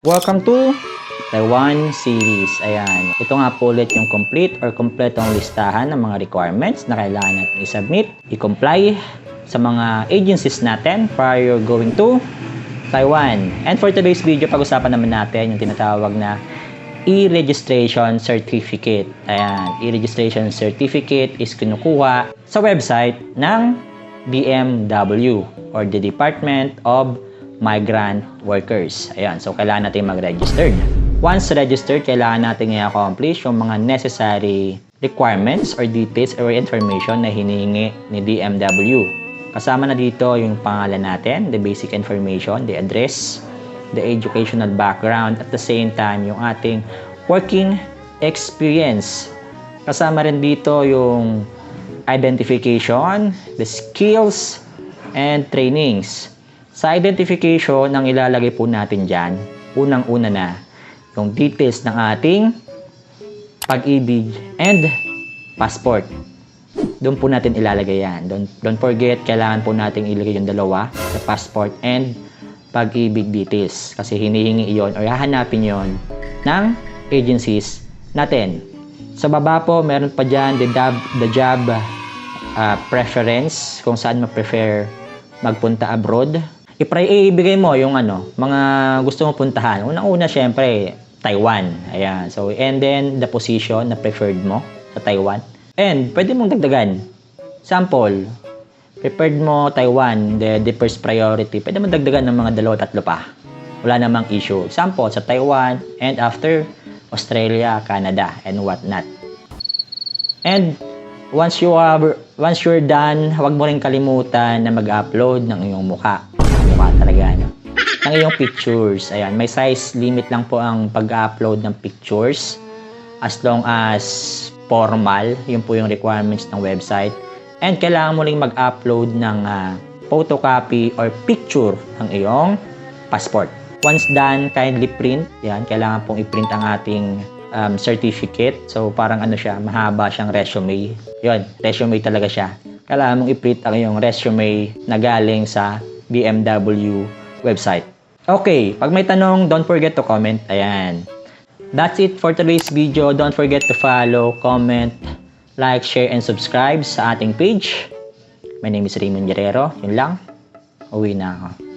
Welcome to Taiwan series. Ayan. Ito nga po ulit yung complete or kompletong listahan ng mga requirements na kailangan natin i-submit, i-comply sa mga agencies natin prior going to Taiwan. And for today's video, pag-usapan naman natin yung tinatawag na e-registration certificate. Ayan, e-registration certificate is kinukuha sa website ng DMW or the Department of Migrant Workers. Ayan, so kailangan natin mag-registered. Once registered, kailangan natin i-accomplish yung mga necessary requirements or details or information na hinihingi ni DMW. Kasama na dito yung pangalan natin, the basic information, the address, the educational background, at the same time, yung ating working experience. Kasama rin dito yung identification, the skills, and trainings. Sa identification, ang ilalagay po natin dyan, unang-una na, yung details ng ating pag-ibig and passport. Doon po natin ilalagay yan. Don't, don't forget, kailangan po natin ilagay yung dalawa, the passport and pag-ibig details. Kasi hinihingi iyon or hahanapin yon ng agencies natin. Sa baba po, meron pa dyan the job, the job uh, preference, kung saan ma-prefer magpunta abroad. I-pray, ibigay mo yung ano, mga gusto mo puntahan. Unang-una, syempre, Taiwan. Ayan. So, and then, the position na preferred mo sa Taiwan. And, pwede mong dagdagan. Sample, preferred mo Taiwan, the, the first priority. Pwede mong dagdagan ng mga dalawa, tatlo pa. Wala namang issue. Sample, sa Taiwan, and after, Australia, Canada, and what not. And once you are once you're done, huwag mo rin kalimutan na mag-upload ng iyong mukha. Ng iyong pictures. Ayan, may size limit lang po ang pag-upload ng pictures. As long as formal, yun po yung requirements ng website. And kailangan mo rin mag-upload ng ah, photocopy or picture ng iyong passport. Once done, kindly print. Yan, kailangan pong i-print ang ating um, certificate. So, parang ano siya, mahaba siyang resume. Yun, resume talaga siya. Kailangan mong i-print ang iyong resume na galing sa BMW website. Okay, pag may tanong, don't forget to comment. Ayan. That's it for today's video. Don't forget to follow, comment, like, share, and subscribe sa ating page. My name is Raymond Guerrero. Yun lang. Uwi na ako.